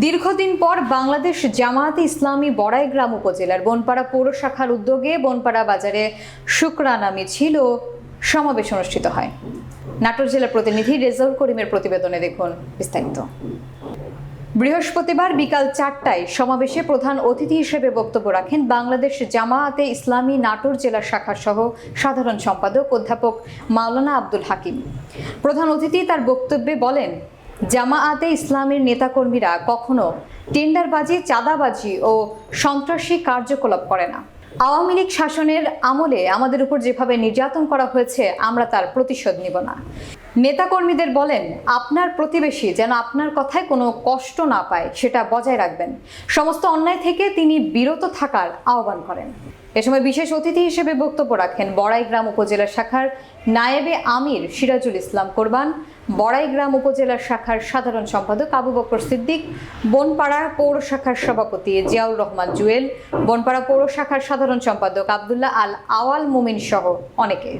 দীর্ঘদিন পর বাংলাদেশ জামায়াতে ইসলামী বড়াইগ্রাম উপজেলার বনপাড়া পৌর শাখার উদ্যোগে বনপাড়া বাজারে শুক্রানা মিছিল ও সমাবেশ অনুষ্ঠিত হয়। নাটোর জেলার প্রতিনিধি রেজাউল করিমের প্রতিবেদনে দেখুন বিস্তারিত। বৃহস্পতিবার বিকাল চারটায় সমাবেশে প্রধান অতিথি হিসেবে বক্তব্য রাখেন বাংলাদেশ জামায়াতে ইসলামী নাটোর জেলা শাখা সহ সাধারণ সম্পাদক অধ্যাপক মাওলানা আব্দুল হাকিম। প্রধান অতিথি তার বক্তব্যে বলেন জামায়াতে ইসলামের নেতাকর্মীরা কখনো টেন্ডারবাজি, চাঁদাবাজি ও সন্ত্রাসী কার্যকলাপ করে না। আওয়ামী লীগ শাসনের আমলে আমাদের উপর যেভাবে নির্যাতন করা হয়েছে, আমরা তার প্রতিশোধ নিব না। নেতাকর্মীদের বলেন, আপনার প্রতিবেশী যেন আপনার কথায় কোনো কষ্ট না পায়, সেটা বজায় রাখবেন। সমস্ত অন্যায় থেকে তিনি বিরত থাকার আহ্বান করেন। এ সময় বিশেষ অতিথি হিসেবে বক্তব্য রাখেন বড়াইগ্রাম উপজেলা শাখার নায়েবে আমির সিরাজুল ইসলাম কোরবান, বড়াইগ্রাম উপজেলা শাখার সাধারণ সম্পাদক আবু বকর সিদ্দিক, বনপাড়া পৌর শাখার সভাপতি জিয়াউর রহমান জুয়েল, বনপাড়া পৌর শাখার সাধারণ সম্পাদক আবদুল্লাহ আল আওয়াল মুমিন সহ অনেকে।